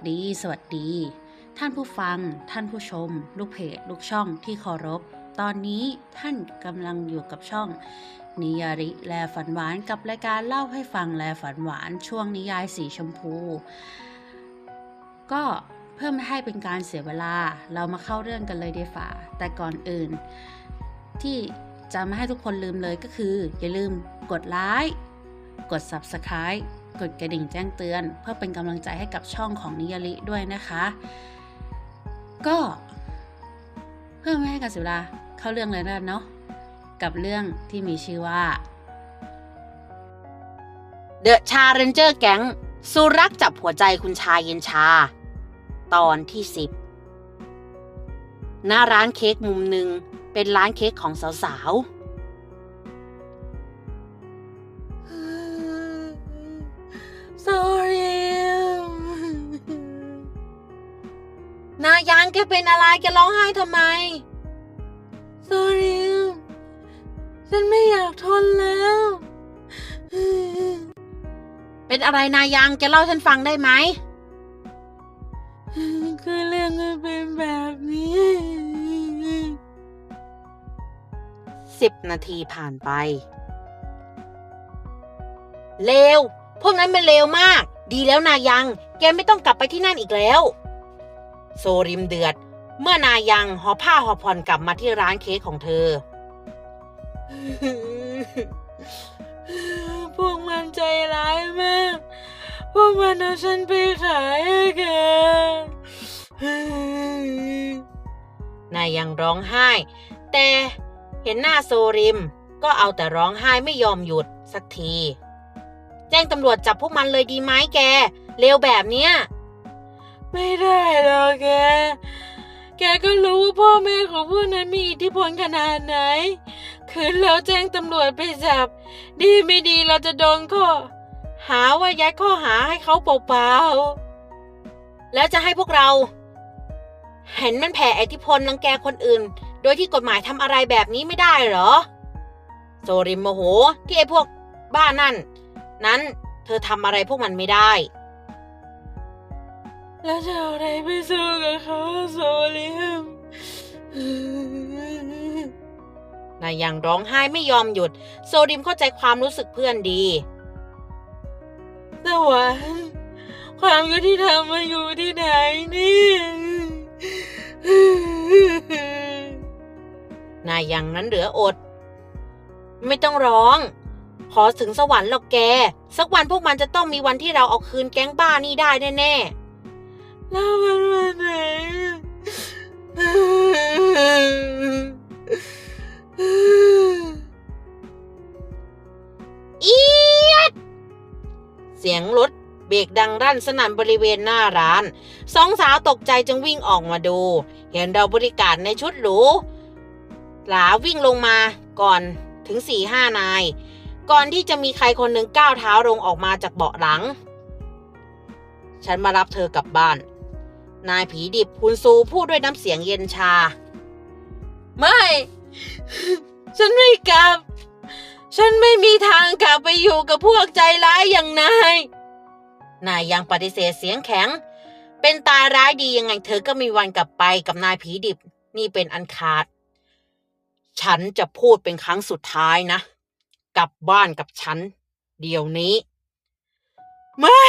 สวัสดี สวัสดี ท่านผู้ฟัง ท่านผู้ชม ลูกเพจ ลูกช่องที่เคารพ ตอนนี้ท่านกำลังอยู่กับช่อง นิยาริแลฝันหวานกับรายการเล่าให้ฟังแลฝันหวานช่วงนิยายสีชมพู ก็เพื่อไม่ให้เป็นการเสียเวลาเรามาเข้าเรื่องกันเลยเดีฝ่า แต่ก่อนอื่น ที่จะไม่ให้ทุกคนลืมเลยก็คือ อย่าลืมกดไลค์กด Subscribe กดกระดิ่งแจ้งเตือน เพื่อเป็นกำลังใจให้กับช่องของนิยาริด้วยนะคะ ก็เพื่อไม่ให้การเสียเวลาเข้าเรื่องเลยนะเนาะกับเรื่องที่มีชื่อว่า The Challenger Gang สุรักจับหัวใจคุณชายเย็นชา ตอนที่10หน้าร้านเค้กมุมหนึ่งเป็นร้านเค้กของสาวๆ sorry นายางแกเป็นอะไรแกร้องไห้ทำไม sorry ฉันไม่อยากทนแล้ว เป็นอะไรนายางแกเล่าฉันฟังได้ไหม คือเรื่องมันเป็นแบบนี้ สิบนาทีผ่านไปเลว พวกนั้นมันเลวมาก ดีแล้วนายัง แกไม่ต้องกลับไปที่นั่นอีกแล้ว โซริมเดือด เมื่อนายังหอผ้าหอผ่อนกลับมาที่ร้านเค้กของเธอ พวกมันใจร้ายมาก พวกมันเอาฉันไปขายให้แกนายยังร้องไห้ แต่เห็นหน้าโซริม ก็เอาแต่ร้องไห้ไม่ยอมหยุดสักที แจ้งตำรวจจับพวกมันเลยดีไหมแก เร็วแบบเนี้ย ไม่ได้หรอกแก แกก็รู้ว่าพ่อแม่ของพวกนั้นมีอิทธิพลขนาดไหน คืนเราแจ้งตำรวจไปจับ ดีไม่ดีเราจะโดนข้อ หาว่ายัดข้อหาให้เขาเปล่าแล้วจะให้พวกเรา เห็นมันแผ่อิทธิพลรังแกคนอื่น โดยที่กฎหมายทำอะไรแบบนี้ไม่ได้เหรอ โซริมโมโหที่ไอ้พวกบ้านั่น นั้นเธอทำอะไรพวกมันไม่ได้ๆแล้วจะเอาอะไรไปสู้กับเขาโซเลียมนายยังร้องไห้ไม่ยอมหยุด โซริมเข้าใจความรู้สึกเพื่อนดีสวรรค์ความยุติธรรมมาอยู่ที่ไหนเนี่ยนายยังนั้นเหลืออด ไม่ต้องร้อง ขอถึงสวรรค์หรอกแก สักวันพวกมันจะต้องมีวันที่เราเอาคืนแก๊งบ้านี่ได้แน่ๆแล้วมันมาไหนอีดเสียงรถเบรกดังรั่นสนั่นบริเวณหน้าร้าน สองสาวตกใจจึงวิ่งออกมาดู เห็นเราบริการในชุดหรู หลาวิ่งลงมาก่อนถึงสี่ห้านาย ก่อนที่จะมีใครคนหนึ่งก้าวเท้าลงออกมาจากเบาะหลัง ฉันมารับเธอกลับบ้าน นายผีดิบคุณซูพูดด้วยน้ำเสียงเย็นชา ไม่ ฉันไม่กลับ ฉันไม่มีทางกลับไปอยู่กับพวกใจร้ายอย่างนาย นายยังปฏิเสธเสียงแข็ง เป็นตาร้ายดียังไง เธอก็มีวันกลับไปกับนายผีดิบ นี่เป็นอันขาด ฉันจะพูดเป็นครั้งสุดท้ายนะ ลับบ้านกับฉัน เดี๋ยวนี้ ไม่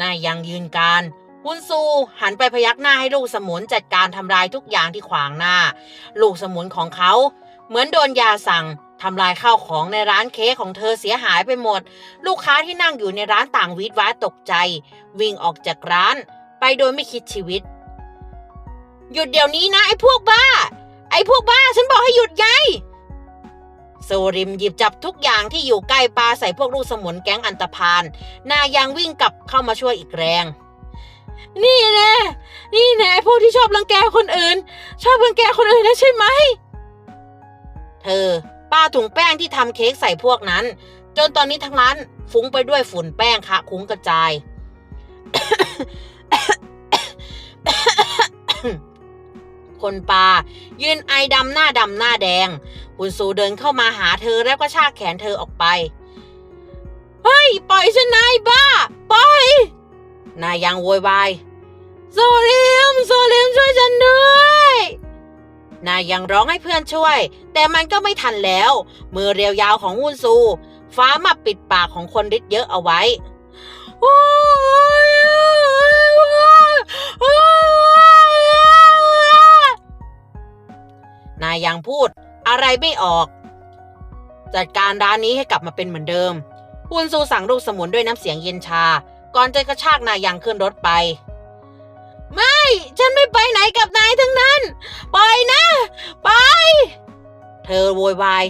นายยังยืนการฮุนซูหันไปพยักหน้าให้ลูกสมุนจัดการทำลายทุกอย่างที่ขวางหน้า ลูกสมุนของเขา เหมือนโดนยาสั่งทำลายข้าวของในร้านเค้กของเธอเสียหายไปหมด ลูกค้าที่นั่งอยู่ในร้านต่างวีดว้าตกใจ วิ่งออกจากร้าน ไปโดยไม่คิดชีวิต หยุดเดี๋ยวนี้นะไอ้พวกบ้า อ้พวกบ้าฉันบอกให้หยุดไงโซริมหยิบจับทุกอย่างที่อยู่ใกล้ปลาใส่พวกลูกสมุนแก๊งอันตพาน นายังวิ่งกลับเข้ามาช่วยอีกแรง นี่แน่นี่แน่พวกที่ชอบรังแกคนอื่น ชอบรังแกคนอื่นนะใช่ไหม เธอป้าถุงแป้งที่ทำเค้กใส่พวกนั้น จนตอนนี้ทั้งร้านฟุ้งไปด้วยฝุ่นแป้งคะคุ้งกระจาย คนปายืนไอดำหน้าดำหน้าแดง คุณซูเดินเข้ามาหาเธอแล้วก็ชากแขนเธอออกไป เฮ้ย ปล่อยฉันนายบ้า ปล่อย นายยังโวยวายโซเลียมโซเลียมช่วยฉันด้วยนายยังร้องให้เพื่อนช่วย แต่มันก็ไม่ทันแล้ว มือเรียวยาวของวุนซู ฟ้ามาปิดปากของคนริดเยอะเอาไว้โอ้ยโอ้ยโอ้ย นายยังพูดอะไรไม่ออก จัดการร้านนี้ให้กลับมาเป็นเหมือนเดิมวุนซูสั่งลูกสมุนด้วยน้ำเสียงเย็นชา ก่อนจะกระชากนายยังขึ้นรถไป ไม่ ฉันไม่ไปไหนกับนายทั้งนั้น ปล่อยนะ ไป เธอโวยวาย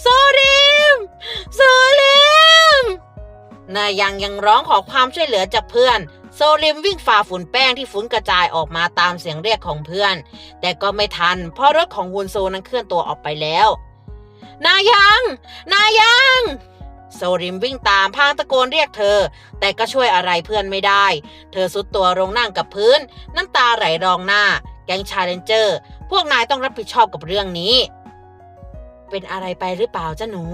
โซริมโซลิมนายยังยังร้องขอความช่วยเหลือจากเพื่อน โซลิมวิ่งฝ่าฝุ่นแป้งที่ฝุ่นกระจายออกมาตามเสียงเรียกของเพื่อน แต่ก็ไม่ทัน เพราะรถของวุนโซนั้นเคลื่อนตัวออกไปแล้ว นายัง นายังโซริมวิ่งตามพางตะโกนเรียกเธอ แต่ก็ช่วยอะไรเพื่อนไม่ได้ เธอสุดตัวลงนั่งกับพื้น น้ำตาไหลรองหน้า แก๊งชาเลนเจอร์ พวกนายต้องรับผิดชอบกับเรื่องนี้ เป็นอะไรไปหรือเปล่าจ้าหนู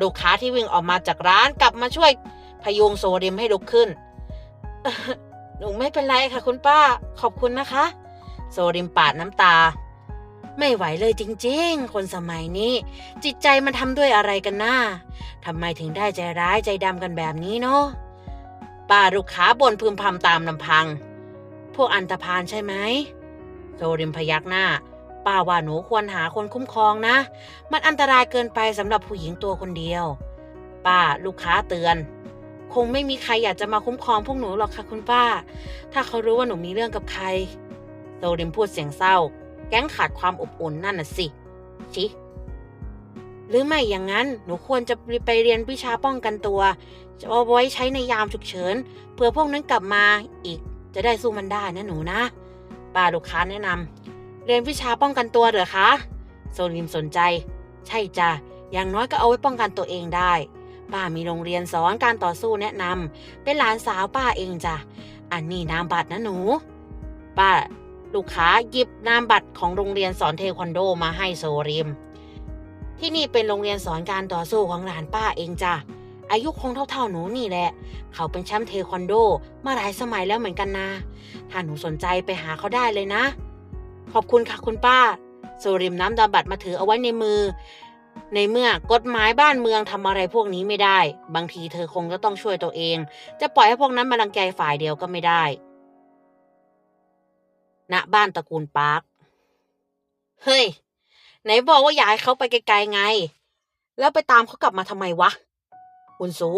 ลูกค้าที่วิ่งออกมาจากร้านกลับมาช่วยพยุงโซริมให้ลุกขึ้น หนูไม่เป็นไรค่ะคุณป้า ขอบคุณนะคะ โซริมปาดน้ำตา ไม่ไหวเลยจริงๆ คนสมัยนี้ จิตใจมันทำด้วยอะไรกันนะ่าทำไมถึงได้ใจร้ายใจดำกันแบบนี้เนาะป้าลูกค้าบ่นพึมพำตามลำพัง พวกอันตพานใช่ไหมโซริมพยักหน้า ป้าว่าหนูควรหาคนคุ้มครองนะ มันอันตรายเกินไปสำหรับผู้หญิงตัวคนเดียว ป้าลูกค้าเตือน คงไม่มีใครอยากจะมาคุ้มครองพวกหนูหรอกค่ะคุณป้า ถ้าเขารู้ว่าหนูมีเรื่องกับใครโซริมพูดเสียงเศร้า แก๊งขาดความอบอุ่นนั่นน่ะสิ ชิหรือไม่อย่างนั้นหนูควรจะไปเรียนวิชาป้องกันตัวจะเอาไว้ใช้ในยามฉุกเฉินเผื่อพวกนั้นกลับมาอีกจะได้สู้มันได้นะหนูนะป้าลูกค้าแนะนำเรียนวิชาป้องกันตัวเหรอคะโซลิมสนใจ ใช่จ้ะอย่างน้อยก็เอาไว้ป้องกันตัวเองได้ ป้ามีโรงเรียนสอนการต่อสู้แนะนำเป็นหลานสาวป้าเองจ้ะ อันนี้นามบัตรนะหนู ป้าลูกค้าหยิบนามบัตรของโรงเรียนสอนเทควันโดมาให้โซริม ที่นี่เป็นโรงเรียนสอนการต่อสู้ของหลานป้าเองจ้ะ อายุคงเท่าๆหนูนี่แหละ เขาเป็นแชมป์เทควันโดมาหลายสมัยแล้วเหมือนกันนะ ถ้าหนูสนใจไปหาเขาได้เลยนะ ขอบคุณค่ะคุณป้า โซริมน้ำดำบัตรมาถือเอาไว้ในมือ ในเมื่อกฎหมายบ้านเมืองทำอะไรพวกนี้ไม่ได้ บางทีเธอคงจะต้องช่วยตัวเอง จะปล่อยให้พวกนั้นมารังแกฝ่ายเดียวก็ไม่ได้ ณ บ้านตระกูลปาร์ค เฮ้ย ไหนบอกว่าอยากให้เขาไปไกลๆไง แล้วไปตามเขากลับมาทำไมวะ ฮุนซู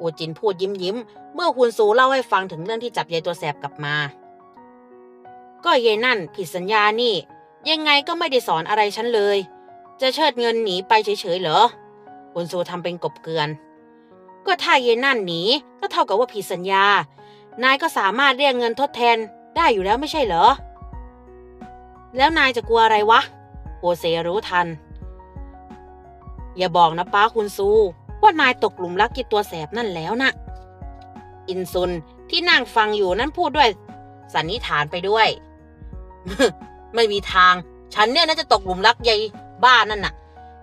อูจินพูดยิ้มยิ้ม เมื่อฮุนซูเล่าให้ฟังถึงเรื่องที่จับยายตัวแสบกลับมา ก็ยายนั่นผิดสัญญานี่ ยังไงก็ไม่ได้สอนอะไรฉันเลย จะเชิดเงินหนีไปเฉยๆเหรอฮุนซูทำเป็นกบเกลือน ก็ถ้ายายนั่นหนีก็เท่ากับว่าผิดสัญญา นายก็สามารถเรียกเงินทดแทนได้อยู่แล้วไม่ใช่เหรอ แล้วนายจะกลัวอะไรวะโอเซรู้ทัน อย่าบอกนะป้าคุณซู ว่านายตกหลุมรักกิตัวแสบนั่นแล้วนะอินซุนที่นั่งฟังอยู่นั้นพูดด้วย สันนิษฐานไปด้วย ไม่มีทาง ฉันเนี่ยน่าจะตกหลุมรักยาย บ้านนั่นน่ะ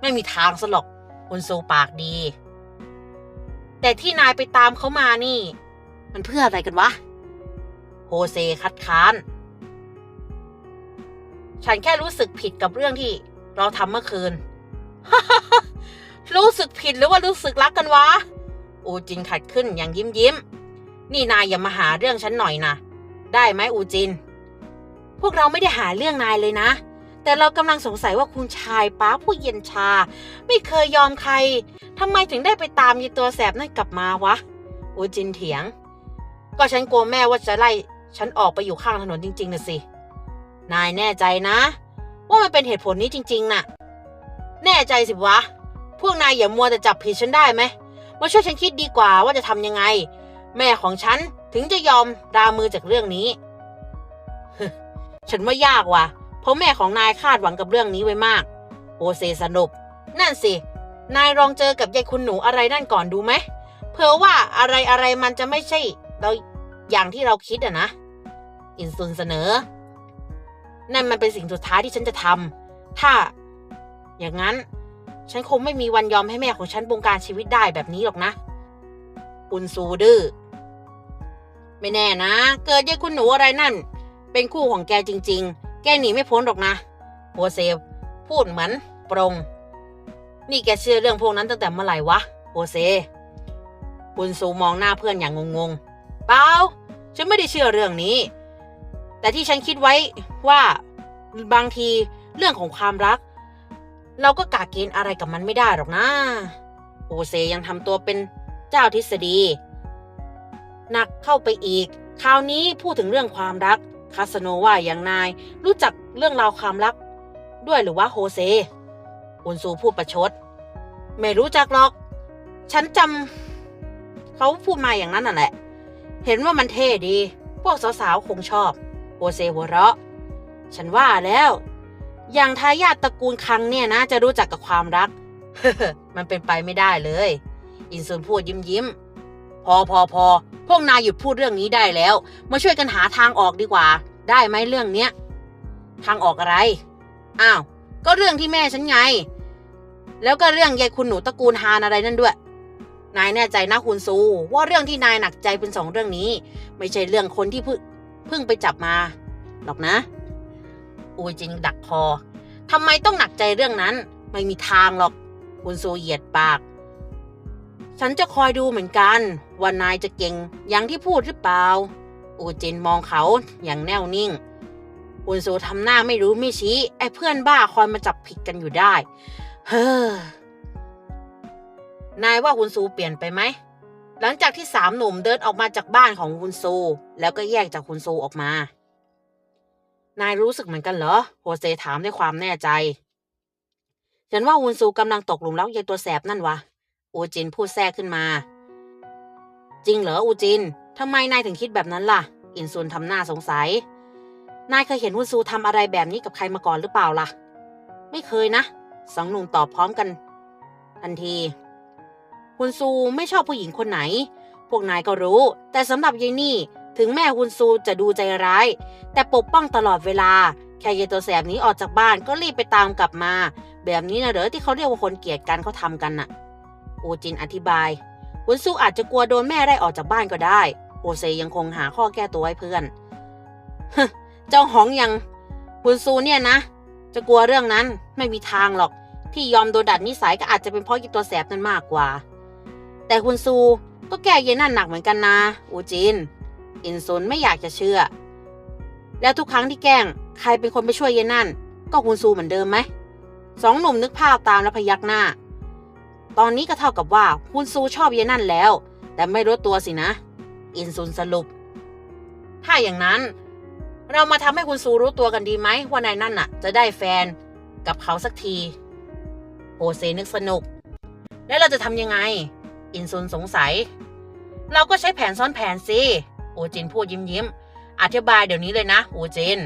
ไม่มีทางสลอกคุณซูปากดี แต่ที่นายไปตามเขามานี่ มันเพื่ออะไรกันวะ โฮเซคัดค้าน ฉันแค่รู้สึกผิดกับเรื่องที่เราทำเมื่อคืน รู้สึกผิดหรือว่ารู้สึกรักกันวะ อูจินขัดขึ้นอย่างยิ้มยิ้ม นี่นายอย่ามาหาเรื่องฉันหน่อยนะ ได้ไหมอูจิน พวกเราไม่ได้หาเรื่องนายเลยนะ แต่เรากำลังสงสัยว่าคุณชายป้าผู้เย็นชา ไม่เคยยอมใครทำไมถึงได้ไปตามยีตัวแสบนั่นกลับมาวะ อูจินเถียง ก็ฉันกลัวแม่ว่าจะไล่ ฉันออกไปอยู่ข้างถนนจริงๆนะสิ นายแน่ใจนะ ว่ามันเป็นเหตุผลนี้จริง ๆน่ะ แน่ใจสิวะ พวกนายอย่ามัวแต่จับผิดฉันได้ไหมมาช่วยฉันคิดดีกว่าว่าจะทำยังไง แม่ของฉันถึงจะยอมรามือจากเรื่องนี้ ฉันว่ายากว่ะ เพราะแม่ของนายคาดหวังกับเรื่องนี้ไว้มาก โอเซสนุก นั่นสิ นายลองเจอกับยายคุณหนูอะไรนั่นก่อนดูไหมเผื่อว่าอะไรอะไรมันจะไม่ใช่เราอย่างที่เราคิดอะนะ อินซุนเสนอ นั่นมันเป็นสิ่งสุดท้ายที่ฉันจะทำถ้า อย่างนั้น ฉันคงไม่มีวันยอมให้แม่ของฉันบงการชีวิตได้แบบนี้หรอกนะคุณซูดื้อไม่แน่นะ เกิดยายคุณหนูอะไรนั่น เป็นคู่ของแกจริง ๆ แกหนีไม่พ้นหรอกนะโฮเซพูดเหมือนปรง นี่แกเชื่อเรื่องพวกนั้นตั้งแต่เมื่อไหร่วะโฮเซคุณซูมองหน้าเพื่อนอย่างงงๆ เปล่า ฉันไม่ได้เชื่อเรื่องนี้ แต่ที่ฉันคิดไว้ว่าบางทีเรื่องของความรัก เราก็กาเกณฑ์อะไรกับมันไม่ได้หรอกนะโฮเซยังทำตัวเป็นเจ้าทฤษฎีหนักเข้าไปอีก คราวนี้พูดถึงเรื่องความรัก คาสโนว่าอย่างนาย รู้จักเรื่องราวความรัก ด้วยหรือว่าโฮเซอุนซูพูดประชด ไม่รู้จักหรอก ฉันจำเขาพูดมาอย่างนั้นน่ะแหละ เห็นว่ามันเท่ดี พวกสาวๆคงชอบ โฮเซหัวเราะ ฉันว่าแล้ว อย่างทายาทตระกูลคังเนี่ยนะ จะรู้จักกับความรัก มันเป็นไปไม่ได้เลย อินซุนพูดยิ้มยิ้ม พอพอพอพวกนายหยุดพูดเรื่องนี้ได้แล้ว มาช่วยกันหาทางออกดีกว่า ได้ไหมเรื่องเนี้ยทางออกอะไร อ้าว ก็เรื่องที่แม่ฉันไง แล้วก็เรื่องยายคุณหนูตระกูลฮานอะไรนั่นด้วย นายแน่ใจนะคุณซู ว่าเรื่องที่นายหนักใจเป็นสองเรื่องนี้ ไม่ใช่เรื่องคนที่เพิ่งไปจับมา หรอกนะ อูจินดักคอทำไมต้องหนักใจเรื่องนั้น ไม่มีทางหรอก คุณซูเหยียดปาก ฉันจะคอยดูเหมือนกัน ว่านายจะเก่งอย่างที่พูดหรือเปล่า อูจินมองเขาอย่างแน่วนิ่งคุณซูทำหน้าไม่รู้ไม่ชี้ ไอ้เพื่อนบ้าคอยมาจับผิดกันอยู่ได้ เฮ้อนายว่าคุณซูเปลี่ยนไปไหม หลังจากที่สามหนุ่มเดินออกมาจากบ้านของคุณซู แล้วก็แยกจากคุณซูออกมา นายรู้สึกเหมือนกันเหรอ โฮเซถามด้วยความแน่ใจ ฉันว่าวุนซูกำลังตกหลุมรักยายตัวแสบนั่นวะ อูจินพูดแทรกขึ้นมา จริงเหรออูจินทำไมนายถึงคิดแบบนั้นล่ะ อินซุนทำหน้าสงสัย นายเคยเห็นวุนซูทำอะไรแบบนี้กับใครมาก่อนหรือเปล่าล่ะ ไม่เคยนะสองหนุ่มตอบพร้อมกัน ทันทีฮุนซูไม่ชอบผู้หญิงคนไหน พวกนายก็รู้ แต่สำหรับยายนี่ ถึงแม่ฮุนซูจะดูใจร้าย แต่ปกป้องตลอดเวลา แค่ยายตัวแสบนี้ออกจากบ้านก็รีบไปตามกลับมา แบบนี้นะเหรอที่เขาเรียกว่าคนเกลียดกันเขาทำกันน่ะ อูจินอธิบายฮุนซูอาจจะกลัวโดนแม่ไล่ออกจากบ้านก็ได้ โอเซยังคงหาข้อแก้ตัวให้เพื่อนฮเจ้าหองยังฮุนซูเนี่ยนะ จะกลัวเรื่องนั้นไม่มีทางหรอก ที่ยอมโดนดัดนิสัยก็อาจจะเป็นเพราะยายตัวแสบนั้นมากกว่า แต่คุณซูก็แก้เยนนั่นหนักเหมือนกันนะอูจิน อินซุนไม่อยากจะเชื่อ แล้วทุกครั้งที่แกล้ง ใครเป็นคนไปช่วยเยนนั่น ก็คุณซูเหมือนเดิมไหมสองหนุ่มนึกภาพตามแล้วพยักหน้า ตอนนี้ก็เท่ากับว่าคุณซูชอบเยนั่นแล้ว แต่ไม่รู้ตัวสินะ อินซุนสรุป ถ้าอย่างนั้น เรามาทำให้คุณซูรู้ตัวกันดีไหมว่านายนั่นน่ะ จะได้แฟนกับเขาสักทีโฮเซนึกสนุก แล้วเราจะทำยังไง อินซุนสงสัย เราก็ใช้แผนซ้อนแผนสิโอจินพูดยิ้มยิ้มอธิบายเดี๋ยวนี้เลยนะโอจิน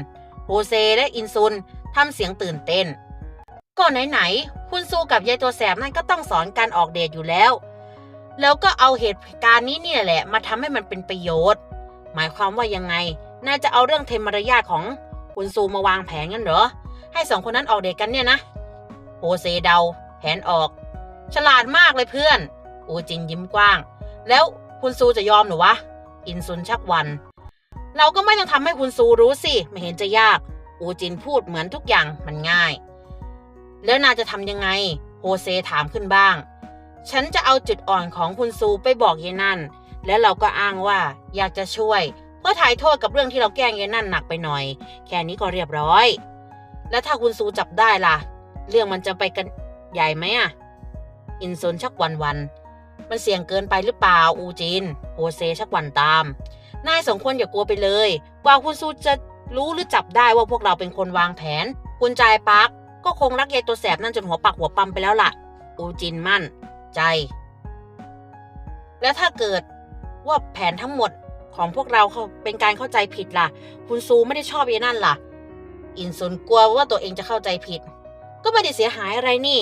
โฮเซและอินซุนทำเสียงตื่นเต้น ก็ไหนๆคุณซูกับยายตัวแสบนั่นก็ต้องสอนการออกเดทอยู่แล้ว แล้วก็เอาเหตุการณ์นี้เนี่ยแหละ มาทำให้มันเป็นประโยชน์ หมายความว่ายังไง น่าจะเอาเรื่องเทมมารยาทของคุณซูมาวางแผนกันเหรอ ให้สองคนนั้นออกเดทกันเนี่ยนะโฮเซเดา แผนออก ฉลาดมากเลยเพื่อน อูจินยิ้มกว้าง แล้วคุณซูจะยอมหรือวะ อินซุนชักวัน เราก็ไม่ต้องทำให้คุณซูรู้สิ ไม่เห็นจะยาก อูจินพูดเหมือนทุกอย่างมันง่าย แล้วนาจะทำยังไง โฮเซถามขึ้นบ้าง ฉันจะเอาจุดอ่อนของคุณซูไปบอกเยนั่น แล้วเราก็อ้างว่าอยากจะช่วย เพื่อถ่ายโทษกับเรื่องที่เราแกล้งเยนั่นหนักไปหน่อย แค่นี้ก็เรียบร้อย แล้วถ้าคุณซูจับได้ล่ะ เรื่องมันจะไปกันใหญ่ไหมอะอินซนชักวันวัน มันเสี่ยงเกินไปหรือเปล่าอูจิน โฮเซชักวันตาม นายสองคนอย่ากลัวไปเลยกว่าคุณซูจะรู้หรือจับได้ว่าพวกเราเป็นคนวางแผน คุณจายปัก ก็คงรักยายตัวแสบนั่นจนหัวปักหัวปั๊มไปแล้วล่ะ อูจินมั่น ใจ แล้วถ้าเกิดว่าแผนทั้งหมดของพวกเราเขาเป็นการเข้าใจผิดล่ะ คุณซูไม่ได้ชอบยายนั่นล่ะ อินซุนกลัวว่าตัวเองจะเข้าใจผิด ก็ไม่ได้เสียหายอะไรนี่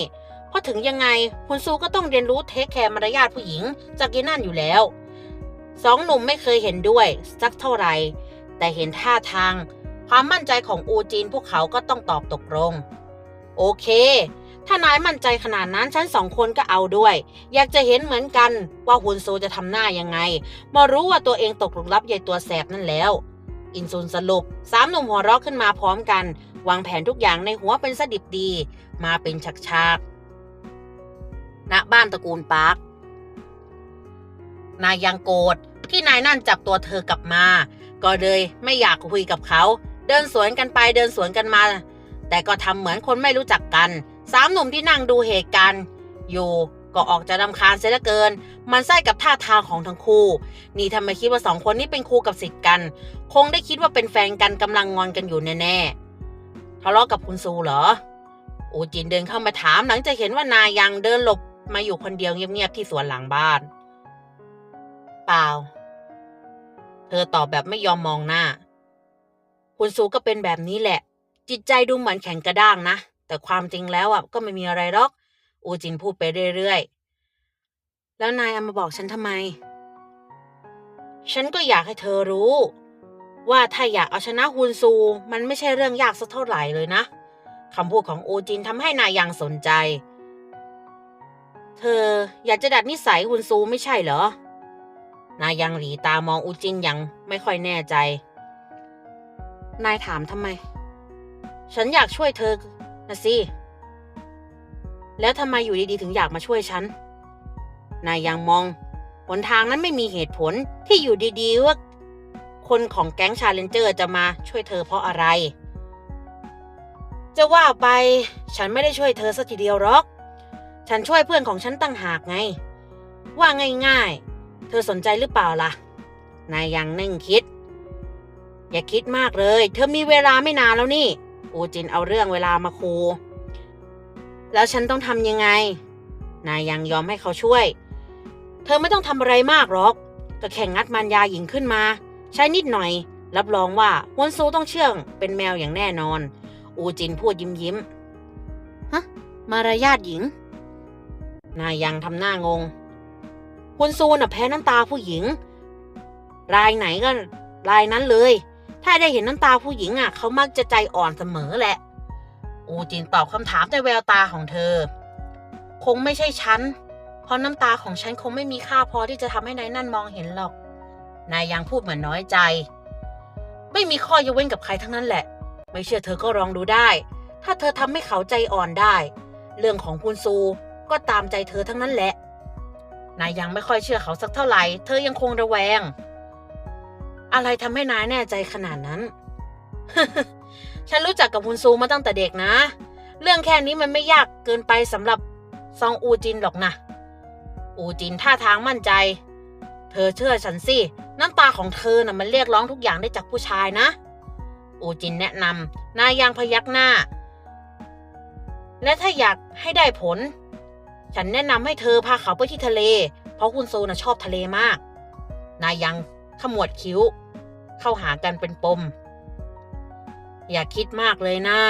เพราะถึงยังไงคุณซูก็ต้องเรียนรู้เทคแคร์มารยาทผู้หญิง จากยีนั่นอยู่แล้วสองหนุ่มไม่เคยเห็นด้วย สักเท่าไหร่ แต่เห็นท่าทาง ความมั่นใจของอูจีนพวกเขาก็ต้องตอบตกลง โอเค ถ้านายมั่นใจขนาดนั้นฉันสองคนก็เอาด้วย อยากจะเห็นเหมือนกันว่าฮุนโซจะทำหน้ายังไงมื่อรู้ว่าตัวเองตกหลุมรับยายตัวแสบนั่นแล้ว อินซุนสรุปสามหนุ่มหัวเราะขึ้นมาพร้อมกัน วางแผนทุกอย่างในหัวเป็นสดิบดี มาเป็นฉากๆณบ้านตระกูลปาร์คนายยังโกรธที่นายนั่นจับตัวเธอกลับมา ก็เลยไม่อยากคุยกับเขา เดินสวนกันไปเดินสวนกันมา แต่ก็ทำเหมือนคนไม่รู้จักกันสามหนุ่มที่นั่งดูเหตุการณ์อยู่ก็ออกจะรำคาญเสียเหลือเกิน มันไส้กับท่าทางของทั้งคู่ นี่ทำไมคิดว่าสองคนนี้เป็นครูกับศิษย์กัน คงได้คิดว่าเป็นแฟนกันกำลังงอนกันอยู่แน่ๆทะเลาะกับคุณซูเหรอ อูจินเดินเข้ามาถามหลังจากเห็นว่านายยังเดินหลบมาอยู่คนเดียวเงียบๆที่สวนหลังบ้าน เปล่า เธอตอบแบบไม่ยอมมองหน้า คุณซูก็เป็นแบบนี้แหละ จิตใจดูเหมือนแข็งกระด้างนะ แต่ความจริงแล้วอะก็ไม่มีอะไรหรอก อูจินพูดไปเรื่อยๆ แล้วนายเอามาบอกฉันทำไม ฉันก็อยากให้เธอรู้ ว่าถ้าอยากเอาชนะฮุนซู มันไม่ใช่เรื่องยากสักเท่าไหร่เลยนะคำพูดของอูจินทำให้นายยังสนใจ เธออยากจะดัดนิสัยฮุนซูไม่ใช่เหรอ นายยังหลีตามองอูจินย่างไม่ค่อยแน่ใจ นายถามทำไม ฉันอยากช่วยเธอนะสิ แล้วทำไมอยู่ดีๆถึงอยากมาช่วยฉัน นายยังมอง หนทางนั้นไม่มีเหตุผลที่อยู่ดีๆว่า คนของแก๊งชาเลนเจอร์จะมาช่วยเธอเพราะอะไร จะว่าไปฉันไม่ได้ช่วยเธอสักทีเดียวหรอก ฉันช่วยเพื่อนของฉันตั้งหากไง ว่าง่ายๆ เธอสนใจหรือเปล่าล่ะ นายยังนิ่งคิด อย่าคิดมากเลย เธอมีเวลาไม่นานแล้วนี่ อูจินเอาเรื่องเวลามาคูแล้วฉันต้องทำยังไง นายยังยอมให้เขาช่วย เธอไม่ต้องทำอะไรมากหรอก ก็แข่งงัดมันยาหญิงขึ้นมา ใช้นิดหน่อย รับรองว่าฮวนซูต้องเชื่องเป็นแมวอย่างแน่นอน อูจินพูดยิ้มยิ้มฮะ มารยาทหญิง นายยังทำหน้างงฮวนซูน่ะแพ้น้ำตาผู้หญิง รายไหนก็รายนั้นเลย ถ้าได้เห็นน้ำตาผู้หญิงอะเขามักจะใจอ่อนเสมอแหละ อูจินตอบคำถามในแววตาของเธอ คงไม่ใช่ฉัน เพราะน้ำตาของฉันคงไม่มีค่าพอที่จะทำให้นายนั่นมองเห็นหรอก นายยังพูดเหมือนน้อยใจ ไม่มีข้อยกเว้นกับใครทั้งนั้นแหละ ไม่เชื่อเธอก็ลองดูได้ ถ้าเธอทำให้เขาใจอ่อนได้ เรื่องของคุณซูก็ตามใจเธอทั้งนั้นแหละนายยังไม่ค่อยเชื่อเขาสักเท่าไหร่ เธอยังคงระแวง อะไรทำให้นายแน่ใจขนาดนั้น ฉันรู้จักกับคุณซูมาตั้งแต่เด็กนะ เรื่องแค่นี้มันไม่ยากเกินไปสำหรับซองอูจินหรอกนะ อูจินท่าทางมั่นใจ เธอเชื่อฉันสิ น้ำตาของเธอน่ะมันเรียกร้องทุกอย่างได้จากผู้ชายนะ อูจินแนะนำนายยังพยักหน้า และถ้าอยากให้ได้ผล ฉันแนะนำให้เธอพาเขาไปที่ทะเล เพราะคุณโซูน่ะชอบทะเลมาก นายยัง ขมวดคิ้ว เข้าหากันเป็นปม อย่าคิดมากเลยนะ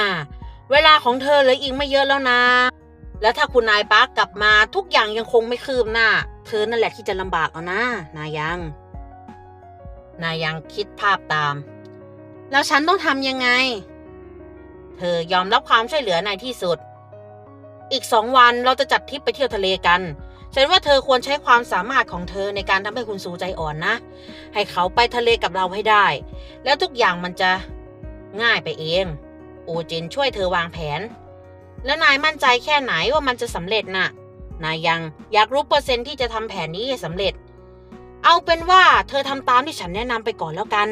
เวลาของเธอเหลืออีกไม่เยอะแล้วนะ แล้วถ้าคุณนายปาร์กกลับมาทุกอย่างยังคงไม่คืบหน้า เธอนั่นแหละที่จะลำบากเอานะ นายัง นายังคิดภาพตาม แล้วฉันต้องทำยังไง เธอยอมรับความช่วยเหลือในที่สุด อีกสองวันเราจะจัดทริปไปเที่ยวทะเลกัน ฉันว่าเธอควรใช้ความสามารถของเธอในการทำให้คุณสูใจอ่อนนะ ให้เขาไปทะเลกับเราให้ได้ แล้วทุกอย่างมันจะง่ายไปเองอูจินช่วยเธอวางแผน แล้วนายมั่นใจแค่ไหนว่ามันจะสำเร็จน่ะ นายยังอยากรู้เปอร์เซ็นต์ที่จะทำแผนนี้ให้สำเร็จ เอาเป็นว่าเธอทำตามที่ฉันแนะนำไปก่อนแล้วกัน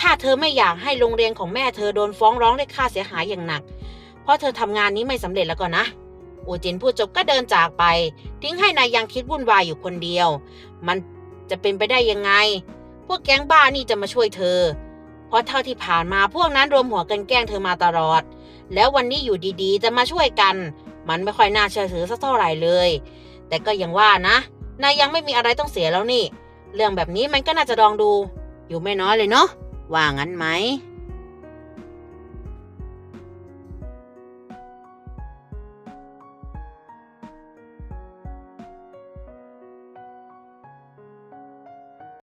ถ้าเธอไม่อยากให้โรงเรียนของแม่เธอโดนฟ้องร้องได้ค่าเสียหายอย่างหนัก เพราะเธอทำงานนี้ไม่สำเร็จแล้วก็นะ อูจินพูดจบก็เดินจากไป ทิ้งให้นายยังคิดวุ่นวายอยู่คนเดียว มันจะเป็นไปได้ยังไง พวกแก๊งบ้านี่จะมาช่วยเธอ เพราะเท่าที่ผ่านมาพวกนั้นรวมหัวกันแกล้งเธอมาตลอด แล้ววันนี้อยู่ดีๆ จะมาช่วยกัน มันไม่ค่อยน่าเชื่อถือสักเท่าไหร่เลย แต่ก็ยังว่านะ นายยังไม่มีอะไรต้องเสียแล้วนี่ เรื่องแบบนี้มันก็น่าจะลองดู อยู่ไม่น้อยเลยเนาะว่างั้นไหม